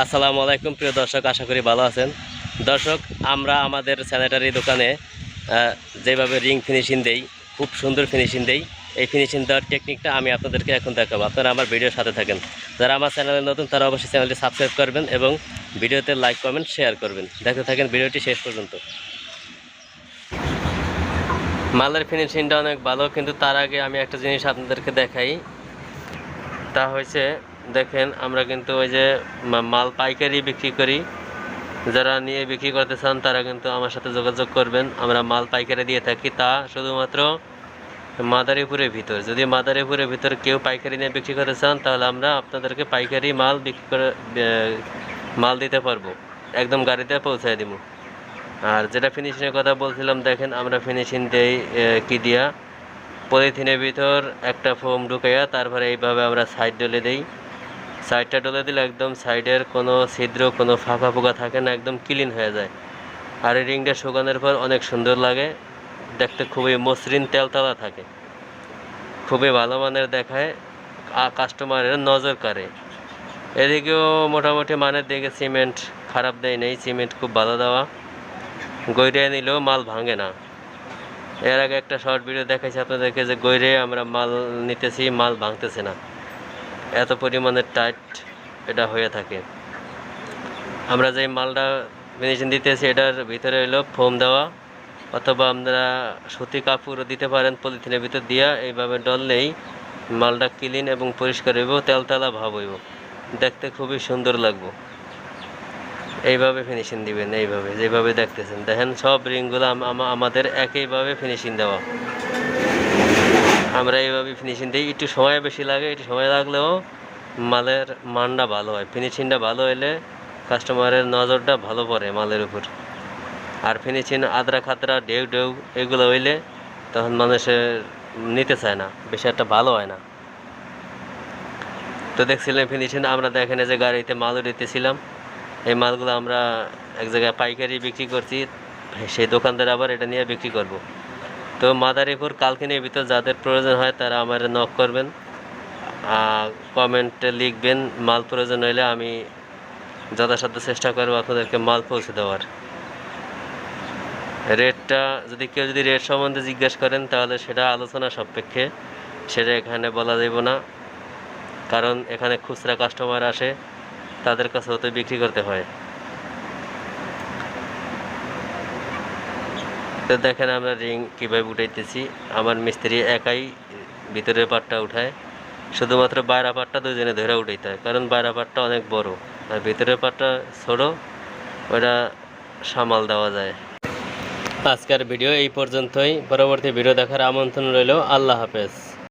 আসসালামু আলাইকুম, প্রিয় দর্শক, আশা করি ভালো আছেন। দর্শক, আমরা আমাদের স্যানিটারি দোকানে যেভাবে রিং ফিনিশিং দেই, খুব সুন্দর ফিনিশিং দেই, এই ফিনিশিং দেওয়ার টেকনিকটা আমি আপনাদেরকে এখন দেখাবো। আপনারা আমার ভিডিওর সাথে থাকেন। যারা আমার চ্যানেলে নতুন, তারা অবশ্যই চ্যানেলটি সাবস্ক্রাইব করবেন এবং ভিডিওতে লাইক কমেন্ট শেয়ার করবেন। দেখতে থাকেন ভিডিওটি শেষ পর্যন্ত। মালের ফিনিশিংটা অনেক ভালো, কিন্তু তার আগে আমি একটা জিনিস আপনাদেরকে দেখাই। তা হয়েছে দেখেন, আমরা কিন্তু ওই যে মাল পাইকারি বিক্রি করি। যারা নিয়ে বিক্রি করতে চান, তারা কিন্তু আমার সাথে যোগাযোগ করবেন। আমরা মাল পাইকারি দিয়ে থাকি, তা শুধুমাত্র মাদারীপুরের ভিতর। যদি মাদারীপুরের ভিতর কেউ পাইকারি নিয়ে বিক্রি করতে চান, তাহলে আমরা আপনাদেরকে পাইকারি মাল বিক্রি করে মাল দিতে পারব। একদম গাড়িতে পৌঁছায় দিব। আর যেটা ফিনিশিংয়ের কথা বলছিলাম, দেখেন, আমরা ফিনিশিং দেই কি দিয়া? পলিথিনের ভিতর একটা ফোম ঢুকাইয়া, তারপরে এইভাবে আমরা সাইড ডলে দেই। সাইডটা ডলে দিলে একদম সাইডের কোনো ছিদ্র, কোনো ফাঁকা ফোকা থাকে না, একদম ক্লিন হয়ে যায়। আর এই রিংটা শুকানোর পর অনেক সুন্দর লাগে। দেখতে খুবই মসৃণ তেলতলা থাকে। খুবই ভালো মানের দেখায় কাস্টমারের নজর কাড়ে। এদিকেও মোটামুটি মানের দিকে সিমেন্ট খারাপ দেয় নেই, সিমেন্ট খুব ভালো দেওয়া। গৈরে নিলেও মাল ভাঙে না। এর আগে একটা শর্ট ভিডিও দেখাইছি আপনাদেরকে যে গৈরে আমরা মাল নিতেছি, মাল ভাঙতেছে না। এত পরিমাণে টাইট এটা হয়ে থাকে। আমরা যে মালটা ফিনিশিং দিতেছি, এটার ভিতরে হলো ফোম দেওয়া, অথবা আপনারা সুতি কাপড় দিতে পারেন পলিথিনের ভিতর দিয়া, এইভাবে ডললেই মালটা ক্লিন এবং পরিষ্কার হইব, তেলতেলা ভাব হইব। দেখতে খুবই সুন্দর লাগবো। এইভাবে ফিনিশিং দিবেন, এইভাবে, যেভাবে দেখতেছেন। দেখেন সব রিংগুলো আম- আম- আমাদের একইভাবে ফিনিশিং দেওয়া। আমরা এইভাবে ফিনিশিং দিই। একটু সময় বেশি লাগে, একটু সময় লাগলেও মালের মানটা ভালো হয়। ফিনিশিংটা ভালো হলে কাস্টমারের নজরটা ভালো পড়ে মালের উপর। আর ফিনিশিং আদ্রা খাতরা ঢেউ ঢেউ এগুলো হইলে তখন মানুষের নিতে চায় না, বেশি একটা ভালো হয় না। তো দেখছিলাম ফিনিশিং আমরা দেখেন যে গাড়িতে মালও দিতেছিলাম এই মালগুলো আমরা এক জায়গায় পাইকারি বিক্রি করছি, সেই দোকানদার আবার এটা নিয়ে বিক্রি করব। তো মাদারীপুর কালকিনির ভিতর যাদের প্রয়োজন হয় তারা আমার নক করবেন। কমেন্টে লিখবেন মাল প্রয়োজন হলে আমি যথাসাধ্য চেষ্টা করব আপনাদেরকে মাল পৌঁছে দেওয়ার। রেটটা যদি কেউ যদি রেট সম্বন্ধে জিজ্ঞেস করেন তাহলে সেটা আলোচনা সাপেক্ষে, সেটা এখানে বলা যাব না। কারণ এখানে খুচরা কাস্টমার আসে, তাদের কাছে হতে বিক্রি করতে হয়। তো দেখেন আমরা রিং কীভাবে উঠাইতেছি। আমার মিস্ত্রি একাই ভিতরের পাটটা উঠায়। শুধুমাত্র বাইরা পাটটা দুজনে ধরে উঠাইতে হয়, কারণ বাইরা পাটটা অনেক বড়। আর ভিতরের পাটটা ছোটো, ওটা সামাল দেওয়া যায়। আজকের ভিডিও এই পর্যন্তই। পরবর্তী ভিডিও দেখার আমন্ত্রণ রইল। আল্লাহ হাফেজ।